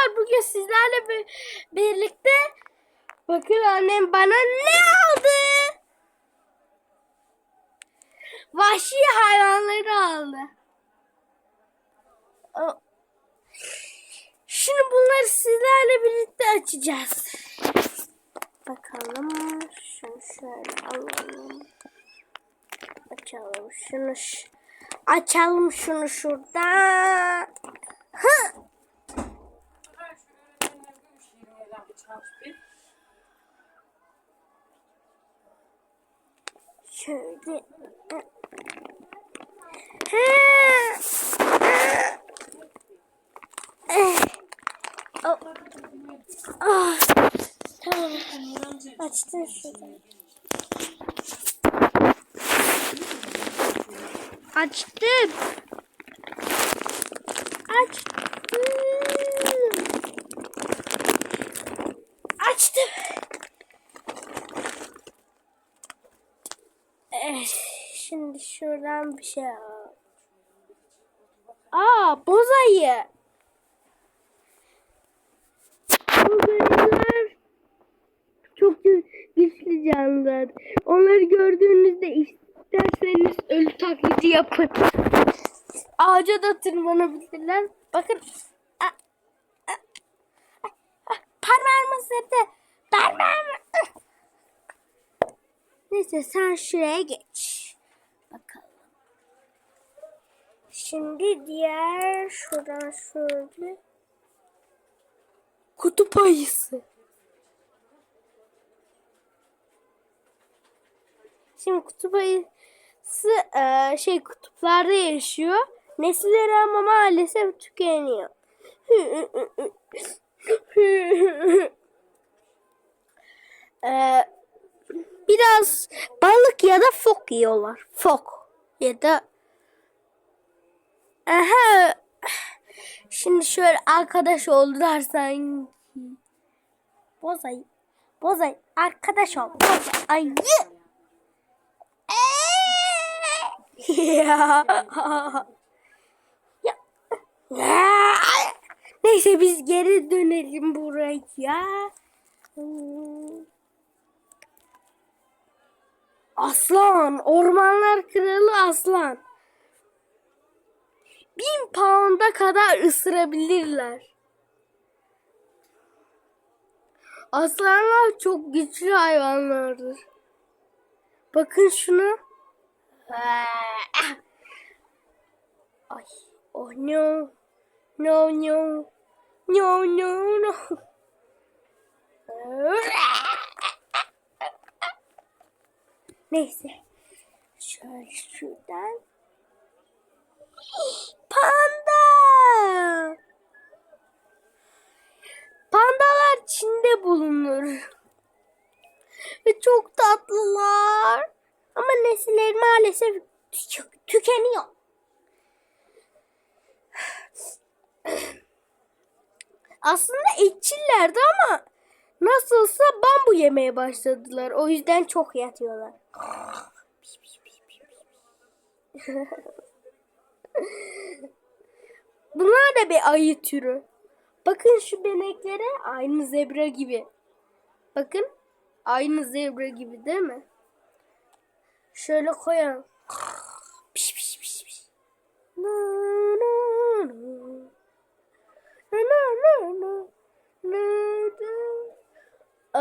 arkadaşlar bugün sizlerle bir- birlikte bakın annem bana ne aldı? Vahşi hayvanları aldı. Şimdi bunları sizlerle birlikte açacağız. Bakalım. Şunu şöyle alalım. Açalım şunu. Açalım şunu şuradan. Hı. Şöyle. He. Eh. Oh. Ah. Tamam. Açtım şuradan. Açtım. Açtım. Açtım. Evet, şimdi şuradan bir şey al. Aa, bozayı. Bozayılar çok gü- güçlü canlılar. Onları gördüğünüzde isterseniz ölü taklidi yapın. Ağaca da tırmanabilirler. Bakın. A- a- a- a- Parmağımı sırtı. Parmağımı. Neyse sen şuraya geç. Bakalım. Şimdi diğer şuradan şöyle. Kutup ayısı. Şimdi kutup ayısı e, şey kutuplarda yaşıyor. Nesilleri ama maalesef tükeniyor. E, biraz balık ya da fok yiyorlar. Fok ya da Aha. Şimdi şöyle arkadaş oldular sanki. Bozay. Bozay. Arkadaş ol. Bozay. Ayı. ya. ya. Neyse biz geri dönelim buraya. Aslan. Ormanlar kralı aslan. Bin pound'a kadar ısırabilirler. Aslanlar çok güçlü hayvanlardır. Bakın şuna. Ay. Oh no. No no. No no no. Neyse. Şöyle şuradan. Panda. Pandalar Çin'de bulunur. Ve çok tatlılar. Ama nesilleri maalesef tü- tükeniyor. Aslında etçillerdi ama nasılsa bambu yemeye başladılar. O yüzden çok yatıyorlar. Bunlar da bir ayı türü. Bakın şu beneklere aynı zebra gibi. Bakın aynı zebra gibi değil mi? Şöyle koyalım.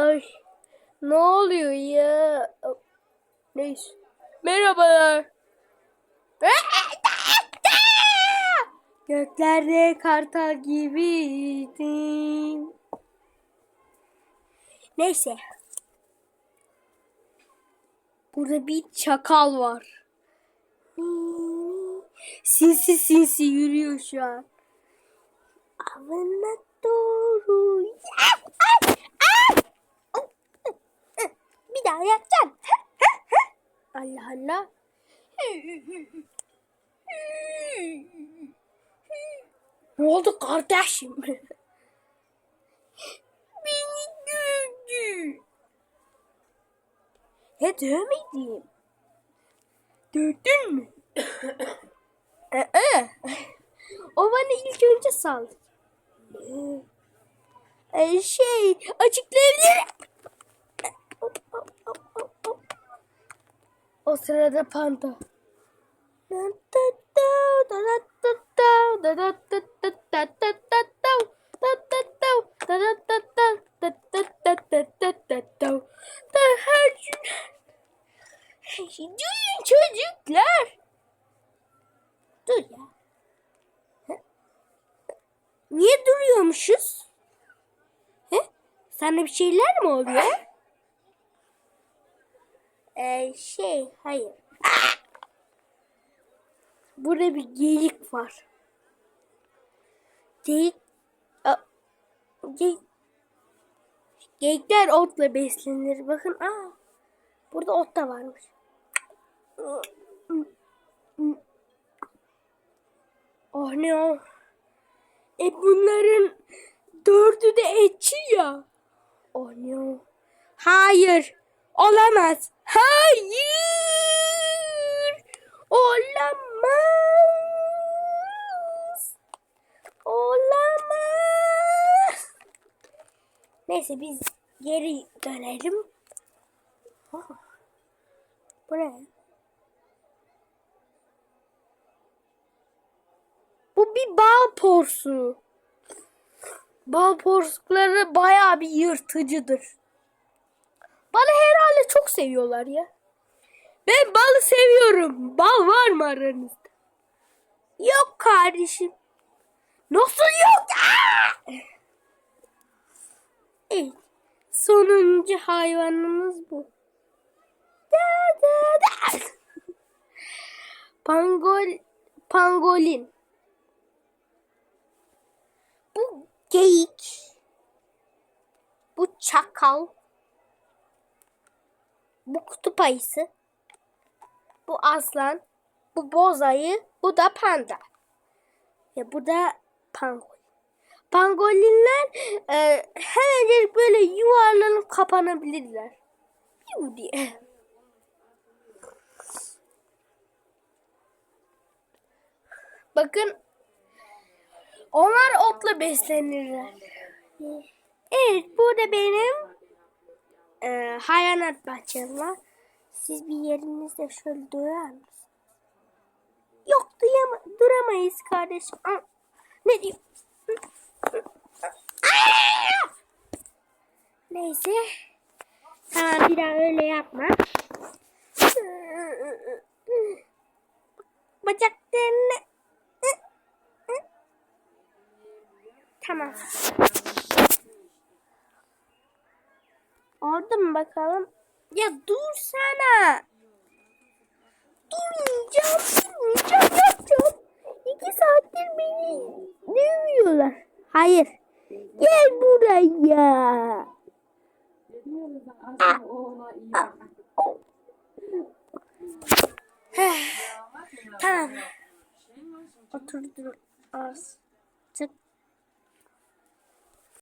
Ay ne oluyor ya? Neyse. Merhabalar. Göklerde kartal gibiydim. Neyse. Burada bir çakal var. Sinsi sinsi yürüyor şu an. Avına doğru. Bir daha yapacaksın. Allah Allah. Ne oldu kardeşim? Beni dövdü. Ne dövmeyeyim? Dövdün mü? Ee, o bana ilk önce saldırdı. Ee, şey açıklayabilirim. O sırada panda. Her gün Duyun çocuklar. Dur ya. Niye duruyormuşuz? He? Sana bir şeyler mi oluyor? Ee, şey, hayır. Burada bir geyik var. Geyik... Geyik... Geyikler otla beslenir. Bakın, aa. Burada ot da varmış. Oh ne o? E bunların dördü de etçi ya. Oh ne o? Hayır. Olamaz. Hayır. Olamaz. Olamaz. Neyse biz geri dönelim. Oh. Bu ne? Bu bir bal porsu. Bal porsukları bayağı bir yırtıcıdır. Balı herhalde çok seviyorlar ya. Ben balı seviyorum. Bal var mı aranızda? Yok kardeşim. Nasıl yok? Aa! Evet. Sonuncu hayvanımız bu. Da, da, da. Pangol, pangolin. Bu geyik. Bu çakal. Bu kutup ayısı. Bu aslan. Bu boz ayı. Bu da panda. Ve bu da pangolin. Pangolinler e, hemencecik böyle yuvarlanıp kapanabilirler. Yuh diye. Bakın onlar otla beslenirler. Evet burada benim e, hayvanat bahçem var. Siz bir yerinizde şöyle durar mısınız? Yok duyama, duramayız kardeşim. Ne diyeyim? Aa! Neyse. Tamam bir daha öyle yapma. Bacaklarını Tamam. Orada mı bakalım? Ya dursana. Durmayacağım, durmayacağım, yapacağım. İki saattir beni dövüyorlar. Hayır. Gel buraya. tamam. Oturdum az.